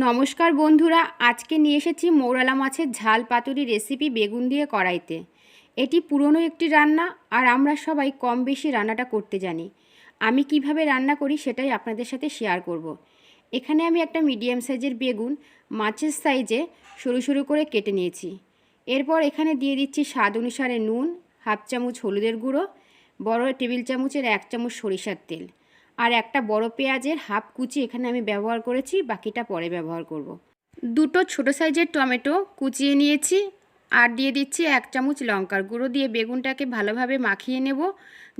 নমস্কার বন্ধুরা, আজকে নিয়ে এসেছি মৌরালা মাছের ঝাল পাতুরি রেসিপি বেগুন দিয়ে কড়াইতে। এটি পুরনো একটি রান্না আর আমরা সবাই কম বেশি রান্নাটা করতে জানি। আমি কীভাবে রান্না করি সেটাই আপনাদের সাথে শেয়ার করব। এখানে আমি একটা মিডিয়াম সাইজের বেগুন, মাছের সাইজে সরু সরু করে কেটে নিয়েছি। এরপর এখানে দিয়ে দিচ্ছি স্বাদ অনুসারে নুন, হাফ চামচ হলুদের গুঁড়ো, বড় টেবিল চামচের এক চামচ সরিষার তেল। আর একটা বড় পেঁয়াজের হাফ কুচি এখানে আমি ব্যবহার করেছি, বাকিটা পরে ব্যবহার করব। দুটো ছোট সাইজের টমেটো কুচিয়ে নিয়েছি আর দিয়ে দিচ্ছি এক চামচ লঙ্কার গুঁড়ো দিয়ে বেগুনটাকে ভালোভাবে মাখিয়ে নেব।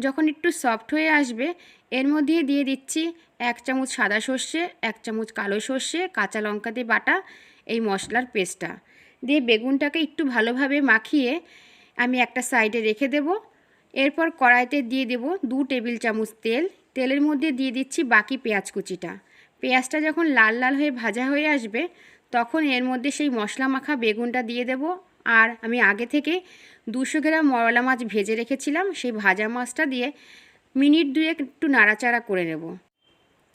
যখন একটু সফট হয়ে আসবে, এর মধ্যে দিয়ে দিচ্ছি এক চামচ সাদা সর্ষে, এক চামচ কালো সর্ষে, কাঁচা লঙ্কা দিয়ে বাটা, এই মশলার পেস্টটা। দিয়ে বেগুনটাকে একটু ভালোভাবে মাখিয়ে আমি একটা সাইডে রেখে দেব। এরপর কড়াইতে দিয়ে দেব দু টেবিল চামচ তেল। তেলের মধ্যে দিয়ে দিচ্ছি বাকি পেঁয়াজ কুচিটা। পেঁয়াজটা যখন লাল লাল হয়ে ভাজা হয়ে আসবে, তখন এর মধ্যে সেই মশলা মাখা বেগুনটা দিয়ে দেব। আর আমি আগে থেকে দুশো গ্রাম মরলা মাছ ভেজে রেখেছিলাম, সেই ভাজা মাছটা দিয়ে মিনিট দুয়েক একটু নাড়াচাড়া করে নেব।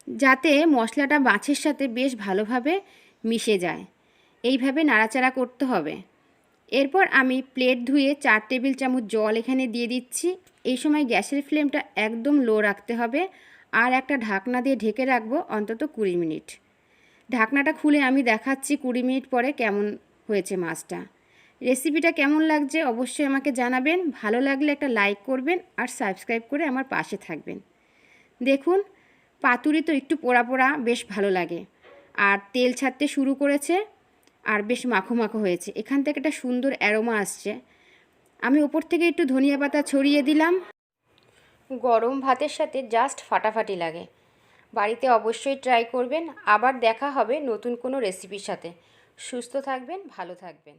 যাতে মশলাটা মাছের সাথে বেশ ভালোভাবে মিশে যায়। এইভাবে নাড়াচাড়া করতে হবে। এরপর আমি প্লেট ধুয়ে চার টেবিল চামচ জল এখানে দিয়ে দিচ্ছি। এই সময় গ্যাসের ফ্লেমটা একদম লো রাখতে হবে আর একটা ঢাকনা দিয়ে ঢেকে রাখব অন্তত কুড়ি মিনিট। ঢাকনাটা খুলে আমি দেখাচ্ছি কুড়ি মিনিট পরে কেমন হয়েছে মাছটা। রেসিপিটা কেমন লাগছে অবশ্যই আমাকে জানাবেন। ভালো লাগলে একটা লাইক করবেন আর সাবস্ক্রাইব করে আমার পাশে থাকবেন। দেখুন, পাতুরি তো একটু পোড়া পোড়া, বেশ ভালো লাগে। আর তেল ছাড়তে শুরু করেছে। আর বেশ মাখো মাখো হয়েছে। এখান থেকে একটা সুন্দর অ্যারোমা আসছে। আমি উপর থেকে একটু ধনিয়া পাতা ছড়িয়ে দিলাম। গরম ভাতের সাথে জাস্ট ফাটাফাটি লাগে। বাড়িতে অবশ্যই ট্রাই করবেন। আবার দেখা হবে নতুন কোনো রেসিপির সাথে। সুস্থ থাকবেন, ভালো থাকবেন।